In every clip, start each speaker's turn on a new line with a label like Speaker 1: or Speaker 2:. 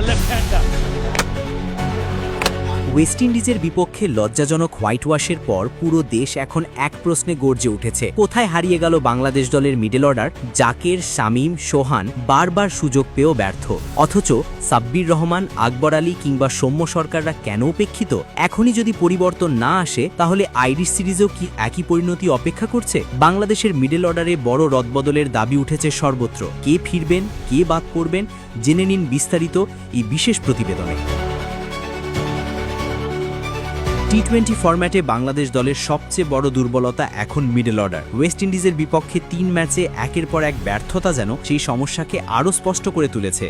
Speaker 1: the left hander.
Speaker 2: West ইন্ডিজের বিপক্ষে লজ্জাজনক হোয়াইট ওয়াশের পর পুরো দেশ এখন এক প্রশ্নে গর্জে উঠেছে। কোথায় হারিয়ে গেল বাংলাদেশ দলের মিডল অর্ডার? জাকের, শামীম, সোহান বারবার সুযোগ পেয়েও ব্যর্থ। অথচ সাব্বির রহমান, আকবর আলী কিংবা সৌম্য সরকাররা কেন উপেক্ষিত? এখনই যদি পরিবর্তন না আসে, তাহলে আইরিশ সিরিজেও কি একই পরিণতি অপেক্ষা করছে? বাংলাদেশের মিডল অর্ডারে বড় রদবদলের দাবি উঠেছে সর্বত্র। কে ফিরবেন, কে বাদ পড়বেন, জেনে নিন বিস্তারিত এই বিশেষ প্রতিবেদনে। টি টোয়েন্টি ফরম্যাটে বাংলাদেশ দলের সবচেয়ে বড় দুর্বলতা এখন মিডল অর্ডার ওয়েস্ট ইন্ডিজের বিপক্ষে তিন ম্যাচে একের পর এক ব্যর্থতা যেন সেই সমস্যাকে আরও স্পষ্ট করে তুলেছে।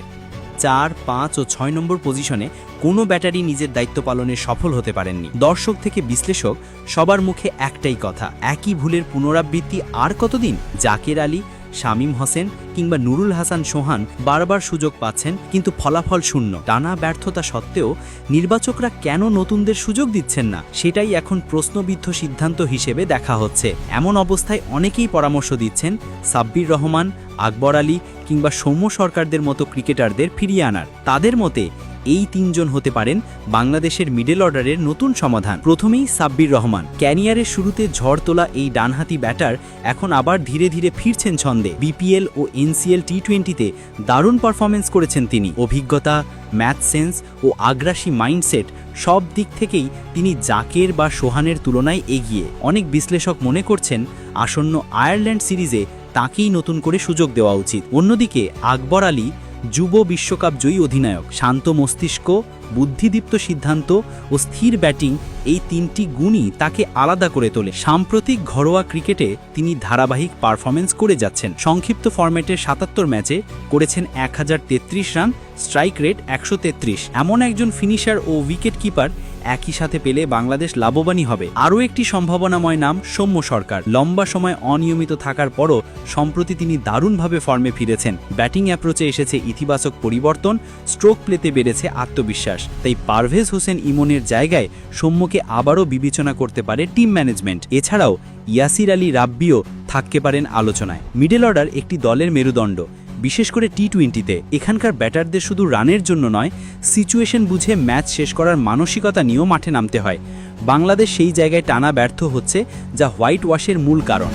Speaker 2: চার, পাঁচ ও ছয় নম্বর পজিশনে কোনো ব্যাটারি নিজের দায়িত্ব পালনে সফল হতে পারেননি। দর্শক থেকে বিশ্লেষক, সবার মুখে একটাই কথা, একই ভুলের পুনরাবৃত্তি আর কতদিন? জাকের আলী শামীম হোসেন কিংবা নুরুল হাসান সোহান বারবার সুযোগ পাচ্ছেন, কিন্তু ফলাফল শূন্য। টানা ব্যর্থতা সত্ত্বেও নির্বাচকরা কেন নতুনদের সুযোগ দিচ্ছেন না, সেটাই এখন প্রশ্নবিদ্ধ সিদ্ধান্ত হিসেবে দেখা হচ্ছে। এমন অবস্থায় অনেকেই পরামর্শ দিচ্ছেন সাব্বির রহমান, আকবর আলী কিংবা সৌম্য সরকারদের মতো ক্রিকেটারদের ফিরিয়ে আনার। তাদের মতে এই তিনজন হতে পারেন বাংলাদেশের মিডল অর্ডারের নতুন সমাধান। প্রথমেই সাব্বির রহমান। ক্যারিয়ারের শুরুতে ঝড় তোলা এই ডানহাতি ব্যাটার এখন আবার ধীরে ধীরে ফিরছেন ছন্দে। বিপিএল ও এনসিএল টি টোয়েন্টিতে দারুণ পারফরমেন্স করেছেন তিনি। অভিজ্ঞতা ম্যাথ সেন্স ও আগ্রাসী মাইন্ডসেট সব দিক থেকেই তিনি জাকের বা সোহানের তুলনায় এগিয়ে। অনেক বিশ্লেষক মনে করছেন, আসন্ন আয়ারল্যান্ড সিরিজে তাকেই নতুন করে সুযোগ দেওয়া উচিত। অন্যদিকে আকবর আলী যুব বিশ্বকাপ জয়ী অধিনায়ক শান্ত মস্তিষ্ক বুদ্ধিদীপ্ত সিদ্ধান্ত ও স্থির ব্যাটিং এই তিনটি গুণই তাকে আলাদা করে তোলে। সাম্প্রতিক ঘরোয়া ক্রিকেটে তিনি ধারাবাহিক পারফরমেন্স করে যাচ্ছেন। সংক্ষিপ্ত ফরম্যাটের সাতাত্তর ম্যাচে করেছেন এক হাজার তেত্রিশ রান, স্ট্রাইক রেট একশো তেত্রিশ। এমন একজন ফিনিশার ও উইকেট কিপার একই সাথে পেলে বাংলাদেশ লাভবানই হবে। আরও একটি সম্ভাবনাময় নাম সৌম্য সরকার। লম্বা সময় অনিয়মিত থাকার পরও সম্প্রতি তিনি দারুণভাবে ফর্মে ফিরেছেন। ব্যাটিং অ্যাপ্রোচে এসেছে ইতিবাচক পরিবর্তন, স্ট্রোক প্লেতে বেড়েছে আত্মবিশ্বাস। তাই পারভেজ হোসেন ইমনের জায়গায় সৌম্যকে আবারও বিবেচনা করতে পারে টিম ম্যানেজমেন্ট। এছাড়াও ইয়াসির আলী রাব্বিও থাকতে পারেন আলোচনায়। মিডল অর্ডার একটি দলের মেরুদণ্ড। বিশেষ করে টি টোয়েন্টিতে এখানকার ব্যাটারদের শুধু রানের জন্য নয়, সিচুয়েশন বুঝে ম্যাচ শেষ করার মানসিকতা নিয়েও মাঠে নামতে হয়। বাংলাদেশ সেই জায়গায় টানা ব্যর্থ হচ্ছে, যা হোয়াইট ওয়াশের মূল কারণ।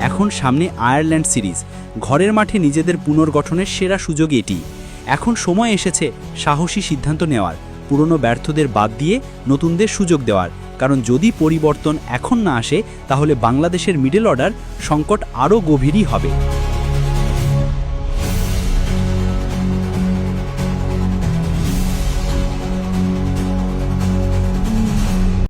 Speaker 2: এখন সামনে আয়ারল্যান্ড সিরিজ। ঘরের মাঠে নিজেদের পুনর্গঠনের সেরা সুযোগ এটি। এখন সময় এসেছে সাহসী সিদ্ধান্ত নেওয়ার। পুরনো ব্যর্থদের বাদ দিয়ে নতুনদের সুযোগ দেওয়ার। কারণ যদি পরিবর্তন এখন না আসে, তাহলে বাংলাদেশের মিডল অর্ডার সংকট আরও গভীরই হবে।